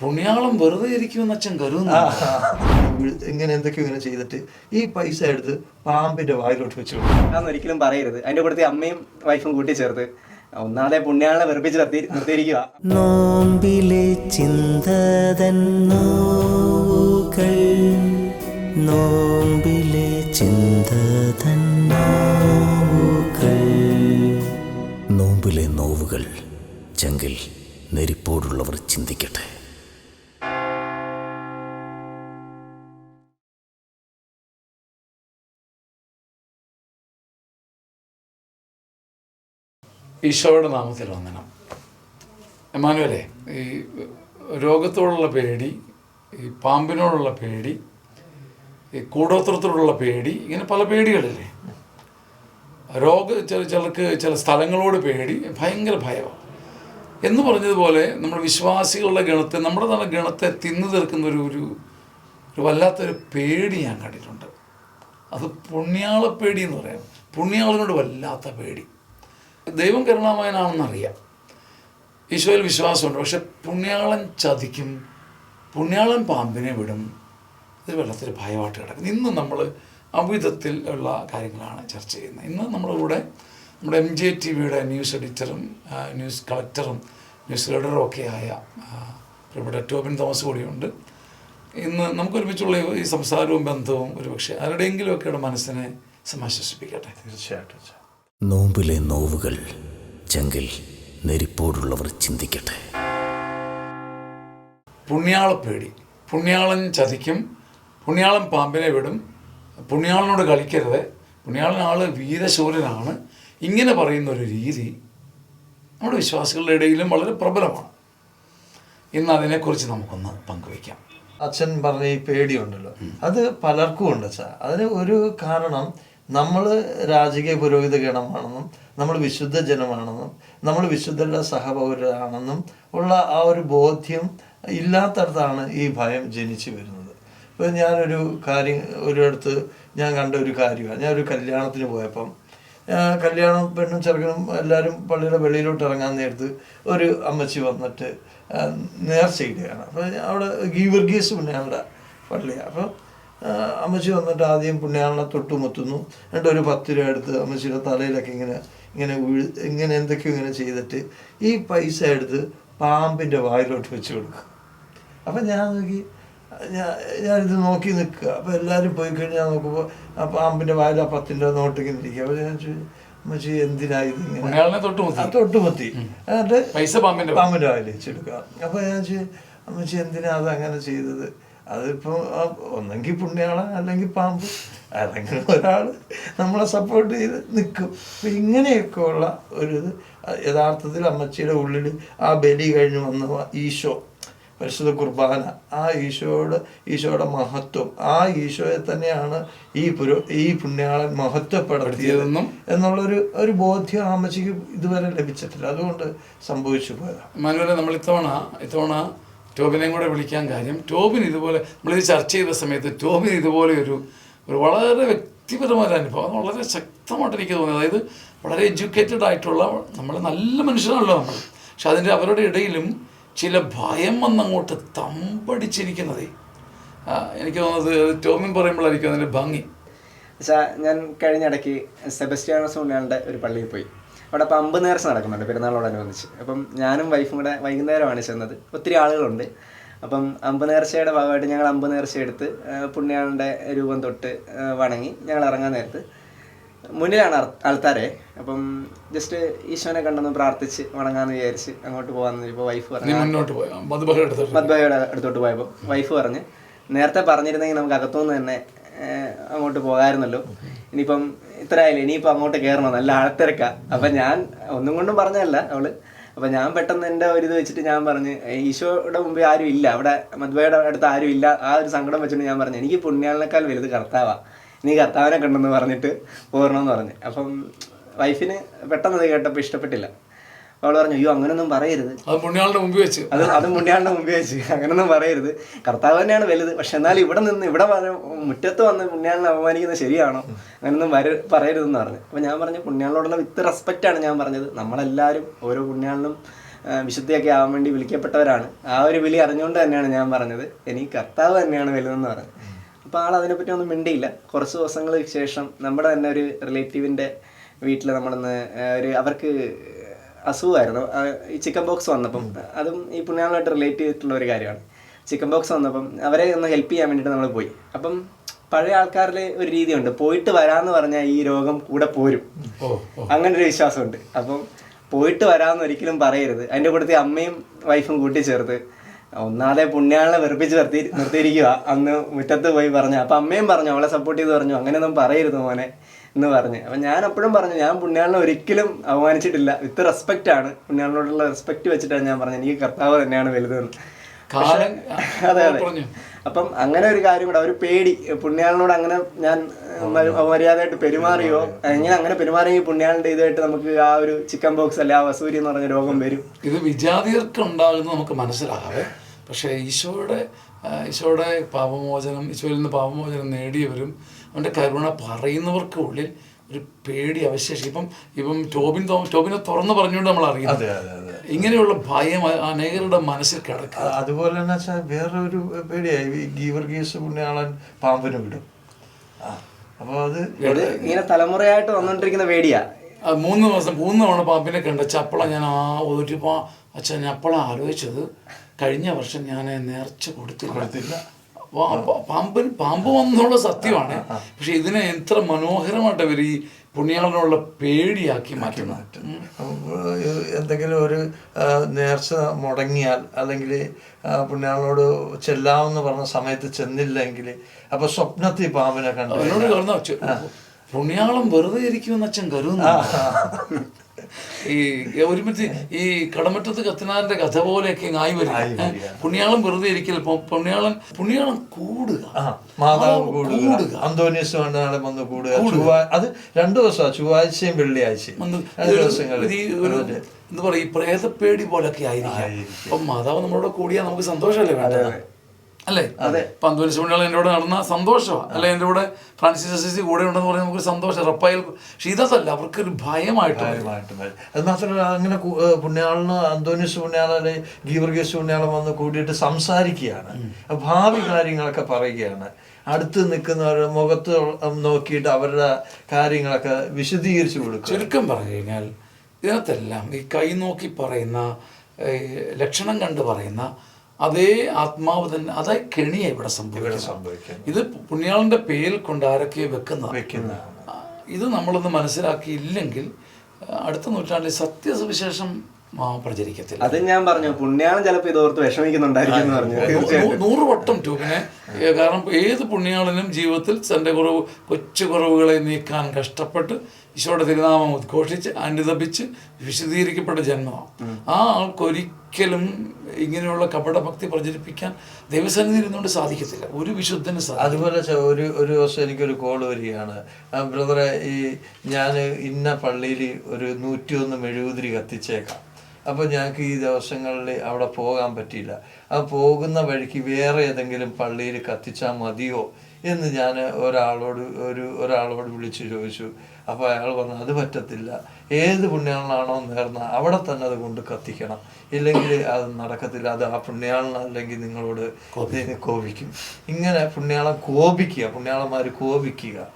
പുണ്യാളം വെറുതെ ഇരിക്കുമെന്ന് അച്ഛൻ കരുതുന്നു. ഇങ്ങനെ എന്തൊക്കെയോ ഇങ്ങനെ ചെയ്തിട്ട് ഈ പൈസ എടുത്ത് പാമ്പിന്റെ വായിലോട്ട് വെച്ചു അതൊന്നും ഒരിക്കലും പറയരുത്. അതിന്റെ കൂടെ അമ്മയും വൈഫും കൂട്ടി ചേർത്ത് ഒന്നാമതെ പുണ്യാളെ വെറുപ്പിച്ച് നിർത്തി നിർത്തിയിരിക്കുക. നോമ്പിലെ ചിന്തതൻ നോവുകൾ നോമ്പിലെ ചിന്തതൻ നോവുകൾ നോമ്പിലെ നോവുകൾ ചെങ്കിൽ നെരിപ്പോടുള്ളവർ ചിന്തിക്കട്ടെ. ഈശോയുടെ നാമത്തിൽ വന്ദനം. എമാനുവലെ ഈ രോഗത്തോടുള്ള പേടി ഈ പാമ്പിനോടുള്ള പേടി ഈ കൂടോത്രത്തോടുള്ള പേടി ഇങ്ങനെ പല പേടികളില്ലേ? രോഗ ചില ചിലർക്ക് ചില സ്ഥലങ്ങളോട് പേടി ഭയങ്കര ഭയമാണ് എന്ന് പറഞ്ഞതുപോലെ നമ്മുടെ വിശ്വാസികളുടെ ഗണത്തെ നമ്മുടെ തന്നെ ഗണത്തെ തിന്നു തീർക്കുന്ന ഒരു ഒരു ഒരു വല്ലാത്തൊരു പേടി ഞാൻ കണ്ടിട്ടുണ്ട്. അത് പുണ്യാളപ്പേടി എന്ന് പറയാം. പുണ്യാളിനോട് വല്ലാത്ത പേടി. ദൈവം കരുണാമയനാണെന്നറിയാം. ഈശോയിൽ വിശ്വാസമുണ്ട്. പക്ഷെ പുണ്യാളൻ ചതിക്കും പുണ്യാളൻ പാമ്പിനെ വിടും. ഇത് വെള്ളത്തിൽ ഭയമായിട്ട് കിടക്കും. ഇന്ന് നമ്മൾ അവിധത്തിൽ ഉള്ള കാര്യങ്ങളാണ് ചർച്ച ചെയ്യുന്നത്. ഇന്ന് നമ്മളിവിടെ നമ്മുടെ എം ജെ ടി വിയുടെ ന്യൂസ് എഡിറ്ററും ന്യൂസ് കളക്ടറും ന്യൂസ് റീഡറും ഒക്കെ ആയ ഇവിടെ ടോബിൻ തോമസ് കൂടിയുണ്ട്. ഇന്ന് നമുക്കൊരുമിച്ചുള്ള ഈ സംസാരവും ബന്ധവും ഒരുപക്ഷെ ആരുടെയെങ്കിലുമൊക്കെയുടെ മനസ്സിനെ സമാശ്വസിപ്പിക്കട്ടെ. തീർച്ചയായിട്ടും. നോമ്പിലെ നോവുകൾ ചെങ്കിൽ നെരിപ്പോടുള്ളവർ ചിന്തിക്കട്ടെ. പുണ്യാളപ്പേടി പുണ്യാളൻ ചതിക്കും പുണ്യാളൻ പാമ്പിനെ വിടും പുണ്യാളനോട് കളിക്കരുത് പുണ്യാളൻ ആൾ വീരശൂരനാണ്. ഇങ്ങനെ പറയുന്ന ഒരു രീതി നമ്മുടെ വിശ്വാസികളുടെ ഇടയിലും വളരെ പ്രബലമാണ്. ഇന്ന് അതിനെക്കുറിച്ച് നമുക്കൊന്ന് പങ്കുവയ്ക്കാം. അച്ഛൻ പറഞ്ഞ ഈ പേടിയുണ്ടല്ലോ. അത് പലർക്കും ഉണ്ട് അച്ഛാ. അതിന് ഒരു കാരണം നമ്മൾ രാജകീയ പുരോഹിത ഗണമാണെന്നും നമ്മൾ വിശുദ്ധ ജനമാണെന്നും നമ്മൾ വിശുദ്ധരുടെ സഹപൗരരാണെന്നും ഉള്ള ആ ഒരു ബോധ്യം ഇല്ലാത്തടത്താണ് ഈ ഭയം ജനിച്ചു വരുന്നത്. ഇപ്പം ഞാനൊരു കാര്യം ഒരിടത്ത് ഞാൻ കണ്ട ഒരു കാര്യമാണ് ഞാനൊരു കല്യാണത്തിന് പോയപ്പം കല്യാണം പെണ്ണും ചെറുക്കനും എല്ലാവരും പള്ളിയുടെ വെളിയിലോട്ട് ഇറങ്ങാൻ നേരത്ത് ഒരു അമ്മച്ചി വന്നിട്ട് നേർച്ചയിടുകയാണ്. അപ്പോൾ അവിടെ ഗീവർഗീസ് പുണ്യാളുടെ പള്ളിയാണ് അപ്പോൾ അമ്മച്ചി വന്നിട്ട് ആദ്യം പുണ്യാളിനെ തൊട്ടുമുത്തുന്നു എന്നിട്ട് ഒരു പത്ത് രൂപ എടുത്ത് അമ്മച്ചിയുടെ തലയിലൊക്കെ ഇങ്ങനെ ഇങ്ങനെ വീഴ് ഇങ്ങനെ എന്തൊക്കെയോ ഇങ്ങനെ ചെയ്തിട്ട് ഈ പൈസ എടുത്ത് പാമ്പിന്റെ വായിലോട്ട് വെച്ച് കൊടുക്കും. അപ്പം ഞാൻ നോക്കി ഞാൻ ഞാനിത് നോക്കി നിൽക്കുക. അപ്പോൾ എല്ലാവരും പോയി കഴിഞ്ഞാൽ ഞാൻ നോക്കുമ്പോൾ ആ പാമ്പിന്റെ വായിൽ ആ പത്തിന്റെ നോട്ട് ഇങ്ങനെ ഇരിക്കുക. അപ്പോൾ ഞാൻ ചോദിച്ചു അമ്മച്ചി എന്തിനാ ഇത് ഇങ്ങനെ? തൊട്ടുമുത്തി എന്നിട്ട് പൈസ പാമ്പിന്റെ പാമ്പിന്റെ വായിൽ വെച്ചെടുക്കുക അപ്പോൾ ഞാൻ ചോദിച്ചു അമ്മച്ചി എന്തിനാ അത് അങ്ങനെ ചെയ്തത്? അതിപ്പോൾ ഒന്നെങ്കിൽ പുണ്യാള അല്ലെങ്കിൽ പാമ്പ് അല്ലെങ്കിൽ ഒരാൾ നമ്മളെ സപ്പോർട്ട് ചെയ്ത് നിൽക്കും അപ്പം ഇങ്ങനെയൊക്കെ ഉള്ള ഒരു ഇത് യഥാർത്ഥത്തിൽ അമ്മച്ചിയുടെ ഉള്ളിൽ ആ ബലി കഴിഞ്ഞ് വന്ന ഈശോ പരിശുദ്ധ കുർബാന ആ ഈശോയുടെ ഈശോയുടെ മഹത്വം ആ ഈശോയെ തന്നെയാണ് ഈ പുര ഈ പുണ്യാളൻ മഹത്വപ്പെടുത്തിയതെന്നും പ്പെടുത്തിയതെന്നും എന്നുള്ളൊരു ഒരു ബോധ്യം അമ്മച്ചിക്ക് ഇതുവരെ ലഭിച്ചിട്ടില്ല. അതുകൊണ്ട് സംഭവിച്ചു പോയതാണ്. നമ്മൾ ഇത്തവണ ഇത്തവണ ടോബിനെയും കൂടെ വിളിക്കാൻ കാര്യം ടോബിൻ ഇതുപോലെ നമ്മളിത് ചർച്ച ചെയ്ത സമയത്ത് ടോബിൻ ഇതുപോലെ ഒരു ഒരു വളരെ വ്യക്തിപരമായ അനുഭവം. വളരെ ശക്തമായിട്ട് എനിക്ക് തോന്നി. അതായത് വളരെ എഡ്യൂക്കേറ്റഡ് ആയിട്ടുള്ള നമ്മൾ നല്ല മനുഷ്യനാണല്ലോ നമ്മൾ. പക്ഷെ അതിന്റെ അവരുടെ ഇടയിലും ചില ഭയം വന്നങ്ങോട്ട് തമ്പടിച്ചിരിക്കുന്നതേ. എനിക്ക് തോന്നുന്നത് ടോമിൻ പറയുമ്പോഴായിരിക്കും അതിന്റെ ഭംഗി. ഞാൻ കഴിഞ്ഞ ഇടയ്ക്ക് സെബസ്റ്റ്യാനോസ് ഉണ്ണിയാളുടെ ഒരു പള്ളിയിൽ പോയി. അവിടെ അപ്പം അമ്പ് നേർച്ച നടക്കുന്നുണ്ട് പെരുന്നാളോടനുബന്ധിച്ച്. അപ്പം ഞാനും വൈഫും കൂടെ വൈകുന്നേരമാണ് ചെന്നത്. ഒത്തിരി ആളുകളുണ്ട്. അപ്പം അമ്പ് നേർച്ചയുടെ ഭാഗമായിട്ട് ഞങ്ങൾ അമ്പ് നേർച്ച എടുത്ത് പുണ്യാളന്റെ രൂപം തൊട്ട് വണങ്ങി ഞങ്ങൾ ഇറങ്ങാൻ നേരത്ത് മുന്നിലാണ് ആൾക്കാരെ അപ്പം ജസ്റ്റ് ഈശോനെ കണ്ടൊന്ന് പ്രാർത്ഥിച്ച് വണങ്ങാന്ന് വിചാരിച്ച് അങ്ങോട്ട് പോകാമെന്ന് ഇപ്പോൾ വൈഫ് പറഞ്ഞു മദ്ബയുടെ അടുത്തോട്ട് പോയപ്പോൾ വൈഫ് പറഞ്ഞ് നേരത്തെ പറഞ്ഞിരുന്നെങ്കിൽ നമുക്ക് അകത്തുനിന്ന് തന്നെ അങ്ങോട്ട് പോകാമായിരുന്നല്ലോ ഇനിയിപ്പം ഇത്ര ആയില്ലേ ഇനിയിപ്പോൾ അങ്ങോട്ട് കയറണം നല്ല ആഴത്തിരക്ക. അപ്പം ഞാൻ ഒന്നും കൊണ്ടും പറഞ്ഞതല്ല അവൾ. അപ്പം ഞാൻ പെട്ടെന്ന് എന്റെ ഒരു ഇത് വെച്ചിട്ട് ഞാൻ പറഞ്ഞ് "ഏയ് ഈശോയുടെ മുമ്പേ ആരും ഇല്ല. അവിടെ മദ്ബയുടെ അടുത്ത് ആരും ഇല്ല. ആ ഒരു സങ്കടം വെച്ചിട്ട് ഞാൻ പറഞ്ഞു എനിക്ക് പുണ്യാളിനേക്കാൾ വലുത് കർത്താവാ. നീ കർത്താവിനെ കണ്ടെന്ന് പറഞ്ഞിട്ട് പോരണമെന്ന് പറഞ്ഞു. അപ്പം വൈഫിന് പെട്ടെന്ന് അത് കേട്ടപ്പോൾ ഇഷ്ടപ്പെട്ടില്ല. അവൾ പറഞ്ഞു അയ്യോ അങ്ങനൊന്നും പറയരുത്. അത് മുണ്ണിയാളുടെ മുമ്പിൽ വെച്ച്. അത് അത് മുണ്ണിയാളുടെ മുമ്പിൽ വെച്ച്. അങ്ങനൊന്നും പറയരുത്. കർത്താവ് തന്നെയാണ് വലുത്. പക്ഷെ എന്നാൽ ഇവിടെ നിന്ന് ഇവിടെ മുറ്റത്ത് വന്ന് പുണ്യാളിനെ അപമാനിക്കുന്നത് ശരിയാണോ? അങ്ങനൊന്നും വര പറയരുതെന്ന് പറഞ്ഞു. അപ്പൊ ഞാൻ പറഞ്ഞു പുണ്യാളിനോടുള്ള വിത്ത് റെസ്പെക്റ്റ് ആണ് ഞാൻ പറഞ്ഞത്. നമ്മളെല്ലാവരും ഓരോ പുണ്യാളിനും വിശുദ്ധിയൊക്കെ ആവാൻ വേണ്ടി വിളിക്കപ്പെട്ടവരാണ്. ആ ഒരു വിളി അറിഞ്ഞുകൊണ്ട് തന്നെയാണ് ഞാൻ പറഞ്ഞത്. എനിക്ക് കർത്താവ് തന്നെയാണ് വലുതെന്ന് പറഞ്ഞത് അപ്പോൾ ആൾ അതിനെപ്പറ്റി ഒന്നും മിണ്ടിയില്ല. കുറച്ച് ദിവസങ്ങൾക്ക് ശേഷം നമ്മുടെ തന്നെ ഒരു റിലേറ്റീവിന്റെ വീട്ടിൽ നമ്മളൊന്ന് ഒരു അവർക്ക് അസുഖമായിരുന്നു. ഈ ചിക്കൻ ബോക്സ് വന്നപ്പം അതും ഈ പുണ്യാളുമായിട്ട് റിലേറ്റ് ചെയ്തിട്ടുള്ള ഒരു കാര്യമാണ്. ചിക്കൻ ബോക്സ് വന്നപ്പം അവരെ ഒന്ന് ഹെൽപ്പ് ചെയ്യാൻ വേണ്ടിയിട്ട് നമ്മൾ പോയി. അപ്പം പഴയ ആൾക്കാരിൽ ഒരു രീതിയുണ്ട്. പോയിട്ട് വരാമെന്ന് പറഞ്ഞാൽ ഈ രോഗം കൂടെ പോരും. അങ്ങനെ ഒരു വിശ്വാസമുണ്ട്. അപ്പം പോയിട്ട് വരാമെന്ന് ഒരിക്കലും പറയരുത്. അതിന്റെ കൂട്ടത്തിൽ അമ്മയും വൈഫും കൂട്ടിച്ചേർത്ത് ഒന്നാതെ പുണ്യാളിനെ വെറുപ്പിച്ച് നിർത്തി നിർത്തിയിരിക്കുക അന്ന് മുറ്റത്ത് പോയി പറഞ്ഞു അപ്പം അമ്മയും പറഞ്ഞു അവളെ സപ്പോർട്ട് ചെയ്ത് പറഞ്ഞു അങ്ങനെയൊന്നും പറയരുത് മോനെ. എന്ന് പറഞ്ഞ്. അപ്പം ഞാൻ എപ്പോഴും പറഞ്ഞു ഞാൻ പുണ്യാളിനെ ഒരിക്കലും അപമാനിച്ചിട്ടില്ല. വിത്ത് റെസ്പെക്റ്റ് ആണ്. പുണ്യാളിനോടുള്ള റെസ്പെക്റ്റ് വെച്ചിട്ടാണ് ഞാൻ പറഞ്ഞത്. എനിക്ക് കർത്താവ് തന്നെയാണ് വലുതെന്ന്. അതെ അതെ. അപ്പം അങ്ങനെ ഒരു കാര്യം കൂടെ ഒരു പേടി. പുണ്യാളിനോട് അങ്ങനെ ഞാൻ മര്യാദയായിട്ട് പെരുമാറിയോ? എങ്ങനെ അങ്ങനെ പെരുമാറിയെങ്കിൽ പുണ്യാളിന്റെ ഇതായിട്ട് നമുക്ക് ആ ഒരു ചിക്കൻ ബോക്സ് അല്ലെ ആ വസൂരി എന്ന് പറഞ്ഞ രോഗം വരും? ഇത് വിജാതിയർക്ക് ഉണ്ടാകുന്നത് നമുക്ക് മനസ്സിലാകാതെ പക്ഷേ ഈശോയുടെ ഈശോയുടെ പാപമോചനം ഈശോയിൽ നിന്ന് പാപമോചനം നേടിയവരും അവന്റെ കരുണ പറയുന്നവർക്ക് ഉള്ളിൽ ഒരു പേടി അവശേഷിക്കും ഇപ്പം ഇപ്പം ടോബിൻ തോ- ടോബിനെ തുറന്നു പറഞ്ഞുകൊണ്ട് നമ്മൾ അറിയുന്നത് അതെ അതെ അതെ ഇങ്ങനെയുള്ള ഭയം അനേകരുടെ മനസ്സിൽ കിടക്കുക. അതുപോലെ തന്നെ വെച്ചാൽ വേറൊരു പേടിയായി. ഗീവർ ഗീവർഗീസ് പുണ്യാളൻ പാമ്പിന് വിടും. അപ്പോൾ അത് ഇങ്ങനെ തലമുറയായിട്ട് വന്നുകൊണ്ടിരിക്കുന്ന പേടിയാ. അത് മൂന്ന് മാസം മൂന്ന് തവണ പാമ്പിനെ കണ്ട ചപ്പള ഞാൻ ആ ഒരു പാ അച്ഛൻ ഞാൻ അപ്പോൾ ആലോചിച്ചത്. കഴിഞ്ഞ വർഷം ഞാൻ നേർച്ച കൊടുത്തില്ല. പാമ്പിന് പാമ്പ് വന്നുള്ള സത്യമാണ്. പക്ഷെ ഇതിനെ എത്ര മനോഹരമായിട്ട് അവർ ഈ പുണ്യാളനുള്ള പേടിയാക്കി മാറ്റി മാറ്റും എന്തെങ്കിലും ഒരു നേർച്ച മുടങ്ങിയാൽ അല്ലെങ്കിൽ പുണ്യാളനോട് ചെല്ലാമെന്ന് പറഞ്ഞ സമയത്ത് ചെന്നില്ലെങ്കിൽ അപ്പൊ സ്വപ്നത്തിൽ പാമ്പിനെ കണ്ടു പുണ്യാളം വെറുതെ ഇരിക്കുമെന്ന് അച്ഛൻ കരുതുന്നു. ഈ ഒരുമിച്ച് ഈ കടമറ്റത്ത് കത്തനാറിന്റെ കഥ പോലെയൊക്കെ ആയി വരും? പുണ്യാളം വെറുതെ ഇരിക്കില്ല പുണ്യാളം പുണ്യാളം കൂടുക. മാതാവ് കൂടുക. അന്തോണിയസ് വേണ്ടാളും വന്ന് കൂടുക. അത് രണ്ടു ദിവസമാണ്. ചൊവ്വാഴ്ചയും വെള്ളിയാഴ്ചയും. എന്താ പറയുക ഈ പ്രേതപ്പേടി പോലൊക്കെ ആയിരിക്കും. ആയിരിക്കും. അപ്പം മാതാവ് നമ്മളോട് കൂടിയാൽ നമുക്ക് സന്തോഷമല്ലേ വേണ്ടത്? അല്ലേ? അന്തോനിസ് പുണ്യാളം എന്റെ കൂടെ നടന്ന സന്തോഷമാണ് അല്ലെ എന്റെ കൂടെ ഫ്രാൻസിസ് അസിസി കൂടെ ഉണ്ടെന്ന് പറഞ്ഞാൽ നമുക്ക് സന്തോഷം. റപ്പായൽ പക്ഷെ ഇതല്ല അവർക്കൊരു ഭയമായിട്ട് അത് മാത്രമല്ല അങ്ങനെ പുണ്യാളന് അന്തോനിസ് പുണ്യാളെ ഗീവർഗീസ് പുണ്യാളം വന്ന് കൂടിയിട്ട് സംസാരിക്കുകയാണ്. ഭാവി കാര്യങ്ങളൊക്കെ പറയുകയാണ്. അടുത്ത് നിൽക്കുന്നവരുടെ മുഖത്ത് നോക്കിയിട്ട് അവരുടെ കാര്യങ്ങളൊക്കെ വിശദീകരിച്ചു കൊടുക്കും ചുരുക്കം പറഞ്ഞു കഴിഞ്ഞാൽ ഇതിനകത്തെല്ലാം ഈ കൈ നോക്കി പറയുന്ന ലക്ഷണം കണ്ട് പറയുന്ന അതേ ആത്മാവ് തന്നെ അതേ കെണിയാണ് ഇവിടെ സംഭവിക്കുന്നത്. ഇത് പുണ്യാളന്റെ പേരിൽ കൊണ്ട് ആരൊക്കെ വെക്കുന്ന. ഇത് നമ്മളൊന്ന് മനസ്സിലാക്കിയില്ലെങ്കിൽ അടുത്ത നൂറ്റാണ്ടിൽ സത്യസുവിശേഷം പ്രചരിക്കത്തില്ല അത് ഞാൻ പറഞ്ഞു പുണ്യാളം ചിലപ്പോൾ ഇതോർത്ത് വിഷമിക്കുന്നുണ്ടായിരിക്കും എന്ന് പറഞ്ഞു നൂറ് വട്ടം ട്യൂബിനെ കാരണം ഏത് പുണ്യാളനും ജീവിതത്തിൽ തന്റെ കുറവ് കൊച്ചു കുറവുകളെ നീക്കാൻ കഷ്ടപ്പെട്ട് ഈശോയുടെ തിരുനാമം ഉദ്ഘോഷിച്ച് അനുദപിച്ച് വിശദീകരിക്കപ്പെട്ട ജന്മമാണ് ആ ആൾക്കൊരിക്കലും ഇങ്ങനെയുള്ള കപടഭക്തി പ്രചരിപ്പിക്കാൻ ദൈവസന്നിധി ഇരുന്നുകൊണ്ട് സാധിക്കത്തില്ല. ഒരു വിശുദ്ധന് അതുപോലെ ഒരു ഒരു ദിവസം എനിക്കൊരു കോൾ വരികയാണ്. ബ്രദറെ ഈ ഞാൻ ഇന്ന പള്ളിയിൽ ഒരു നൂറ്റിയൊന്ന് മെഴുകുതിരി കത്തിച്ചേക്കാം. അപ്പോൾ ഞങ്ങൾക്ക് ഈ ദിവസങ്ങളിൽ അവിടെ പോകാൻ പറ്റിയില്ല. ആ പോകുന്ന വഴിക്ക് വേറെ ഏതെങ്കിലും പള്ളിയിൽ കത്തിച്ചാൽ മതിയോ എന്ന് ഞാൻ ഒരാളോട് ഒരു ഒരാളോട് വിളിച്ച് ചോദിച്ചു. അപ്പോൾ അയാൾ പറഞ്ഞു അത് പറ്റത്തില്ല. ഏത് പുണ്യാളനാണോ നേർന്ന അവിടെ തന്നെ അത് കൊണ്ട് കത്തിക്കണം. ഇല്ലെങ്കിൽ അത് നടക്കത്തില്ല. അത് ആ പുണ്യാളന അല്ലെങ്കിൽ നിങ്ങളോട് കോപിക്കും. ഇങ്ങനെ പുണ്യാളം കോപിക്കുക പുണ്യാളന്മാർ കോപിക്കുക.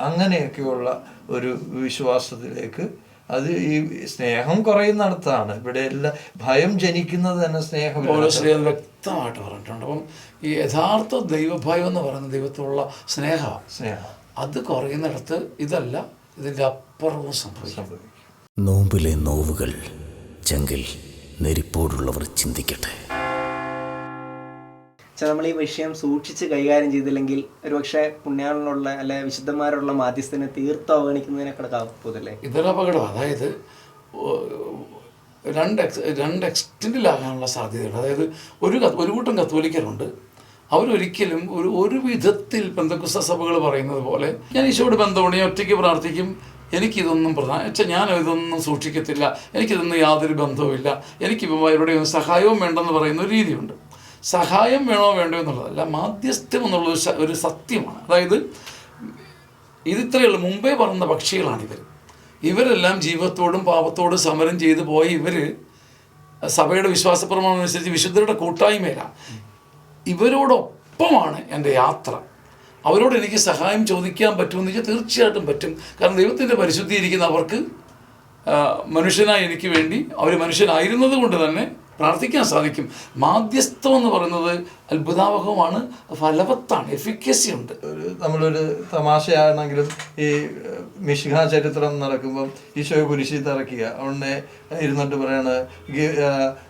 അങ്ങനെയൊക്കെയുള്ള ഒരു വിശ്വാസത്തിലേക്ക് അത് ഈ സ്നേഹം കുറയുന്നിടത്താണ്. ഇവിടെ എല്ലാം ഭയം ജനിക്കുന്നത് തന്നെ സ്നേഹം വ്യക്തമായിട്ട് പറഞ്ഞിട്ടുണ്ട്. അപ്പം ഈ യഥാർത്ഥ ദൈവഭയം എന്ന് പറയുന്ന ദൈവത്തോടുള്ള സ്നേഹ സ്നേഹം. അത് കുറയുന്നിടത്ത് ഇതല്ല ഇതിന്റെ അപ്പുറവും സംഭവിക്കും. നോമ്പിലെ നോവുകൾ ചെങ്കിൽ നെരിപ്പോടുള്ളവർ ചിന്തിക്കട്ടെ. പക്ഷെ നമ്മൾ ഈ വിഷയം സൂക്ഷിച്ച് കൈകാര്യം ചെയ്തില്ലെങ്കിൽ ഒരുപക്ഷെ പുണ്യാളിനുള്ള അല്ലെ വിശുദ്ധന്മാരുള്ള മാധ്യസ്ഥനെ തീർത്തും അവഗണിക്കുന്നതിനേക്കാൾ കാപ്പൂതല്ലേ? ഇതൊരു അപകടം അതായത് രണ്ട് എക്സ് രണ്ട് എക്സ്റ്റൻഡിലാകാനുള്ള സാധ്യതയുണ്ട്. അതായത് ഒരു ഒരു കൂട്ടം കത്തോലിക്കരുണ്ട്. അവരൊരിക്കലും ഒരു ഒരു വിധത്തിൽ ബന്ധക്കുസ്ത സഭകൾ പറയുന്നത് പോലെ ഞാൻ ഈശോയോട് ബന്ധമുണ്ട് ഞാൻ ഒറ്റയ്ക്ക് പ്രാർത്ഥിക്കും എനിക്കിതൊന്നും പ്രധാന വെച്ചാൽ ഞാൻ ഇതൊന്നും സൂക്ഷിക്കത്തില്ല എനിക്കിതൊന്നും യാതൊരു ബന്ധവുമില്ല എനിക്ക് അവരുടെയും സഹായവും വേണ്ടെന്ന് പറയുന്ന ഒരു രീതിയുണ്ട്. സഹായം വേണോ വേണ്ടോ എന്നുള്ളതല്ല മാധ്യസ്ഥ്യം എന്നുള്ളത് ഒരു സത്യമാണ്. അതായത് ഇതിത്രയുള്ള മുമ്പേ പറഞ്ഞ പക്ഷികളാണ് ഇവർ ഇവരെല്ലാം ജീവിതത്തോടും പാപത്തോടും സമരം ചെയ്തു പോയി ഇവർ സഭയുടെ വിശ്വാസപ്രമാണം അനുസരിച്ച് വിശുദ്ധരുടെ കൂട്ടായ്മയിലാണ് ഇവരോടൊപ്പമാണ് എന്റെ യാത്ര. അവരോട് എനിക്ക് സഹായം ചോദിക്കാൻ പറ്റുമെന്ന് വെച്ചാൽ തീർച്ചയായിട്ടും പറ്റും. കാരണം ദൈവത്തിന്റെ പരിശുദ്ധിയിരിക്കുന്ന അവർക്ക് മനുഷ്യനായി എനിക്ക് വേണ്ടി അവർ മനുഷ്യനായിരുന്നത് കൊണ്ട് തന്നെ പ്രാർത്ഥിക്കാൻ സാധിക്കും. മാധ്യസ്ഥം എന്ന് പറയുന്നത് അത്ഭുതാവഹമാണ്. ഫലവത്താണ്. എഫിക്കസി ഉണ്ട്. ഒരു നമ്മളൊരു തമാശയാണെങ്കിലും ഈ മിഷിഹ ചരിത്രം നടക്കുമ്പം ഈശോയെ കുരിശി തറക്കുക. അവനെ ഇരുന്നിട്ട് പറയാണ്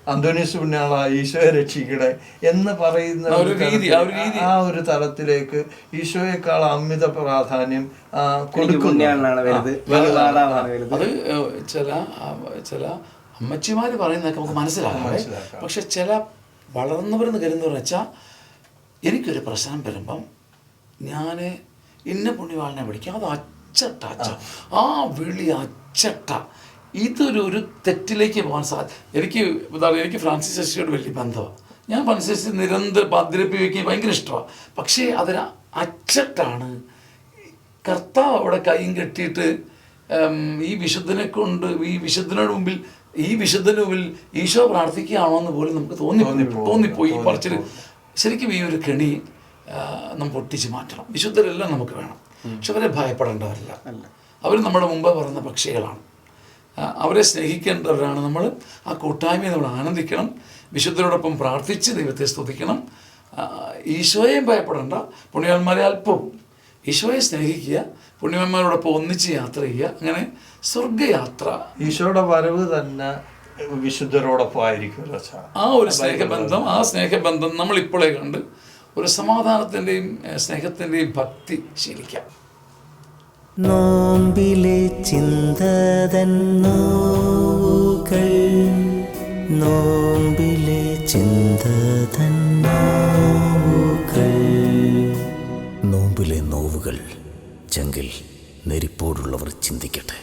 അന്തോണീസ് പുണ്യാള ഈശോയെ രക്ഷിക്കണേ എന്ന് പറയുന്ന ആ ഒരു ഒരു രീതി, ആ ഒരു രീതി. ആ ഒരു തലത്തിലേക്ക് ഈശോയേക്കാൾ അമിത പ്രാധാന്യം കൊടുക്കുന്ന. അത് ചില ചില അമ്മച്ചിമാർ പറയുന്നതൊക്കെ നമുക്ക് മനസ്സിലാക്കാം. മനസ്സിലാക്കാം. പക്ഷെ ചില വളർന്നവരെന്ന് കരുതുന്നവർ വെച്ചാൽ എനിക്കൊരു പ്രശ്നം വരുമ്പം ഞാൻ ഇന്ന പുണ്യവാളിനെ വിളിക്കും. അത് അച്ചട്ട അച്ച. ആ. വിളി അച്ചട്ട. ഇതൊരു ഒരു തെറ്റിലേക്ക് പോകാൻ സാധ്യത എനിക്ക് എന്താ പറയുക എനിക്ക് ഫ്രാൻസിസ് ശശിയോട് വലിയ ബന്ധമാണ് ഞാൻ ഫ്രാൻസിസ് നിരന്തരം പതിരപ്പിവയ്ക്ക് ഭയങ്കര ഇഷ്ടമാണ് പക്ഷേ അതിന് അച്ചട്ടാണ്. കർത്താവ് അവിടെ കൈയും കെട്ടിയിട്ട് ഈ വിശുദ്ധനെ കൊണ്ട് ഈ വിശുദ്ധനോട് മുമ്പിൽ ഈ വിശുദ്ധന് മുമ്പിൽ ഈശോ പ്രാർത്ഥിക്കുകയാണോ എന്ന് പോലും നമുക്ക് തോന്നി. തോന്നിപ്പോയി. ഈ പറച്ചിൽ ശരിക്കും ഈ ഒരു കെണി നമുക്ക് പൊട്ടിച്ച് മാറ്റണം. വിശുദ്ധരെല്ലാം നമുക്ക് വേണം. പക്ഷെ അവരെ ഭയപ്പെടേണ്ടവരല്ല. അവർ നമ്മുടെ മുമ്പ് പറയുന്ന പക്ഷികളാണ്. അവരെ സ്നേഹിക്കേണ്ടവരാണ് നമ്മൾ. ആ കൂട്ടായ്മയെ നമ്മൾ ആനന്ദിക്കണം. വിശുദ്ധരോടൊപ്പം പ്രാർത്ഥിച്ച് ദൈവത്തെ സ്തുതിക്കണം. ഈശോയെയും ഭയപ്പെടേണ്ട. പുണ്യവാന്മാരെ അല്പവും. ഈശോയെ സ്നേഹിക്കുക. പുണ്യവാന്മാരോടൊപ്പം ഒന്നിച്ച് യാത്ര ചെയ്യുക. അങ്ങനെ സ്വർഗയാത്ര ഈശോയുടെ വരവ് തന്നെ വിശുദ്ധരോടൊപ്പം ആയിരിക്കും ആ ഒരു സ്നേഹബന്ധം ആ സ്നേഹബന്ധം നമ്മൾ ഇപ്പോഴേ കണ്ട് ഒരു സമാധാനത്തിന്റെയും സ്നേഹത്തിന്റെയും ഭക്തി ശീലിക്കാം. നോമ്പിലെ ചിന്തതൻ നോവുകൾ നോമ്പിലെ ചിന്തതൻ നോവുകൾ നോമ്പിലെ നോവുകൾ ചെങ്കിൽ നെരിപ്പോടുള്ളവർ ചിന്തിക്കട്ടെ.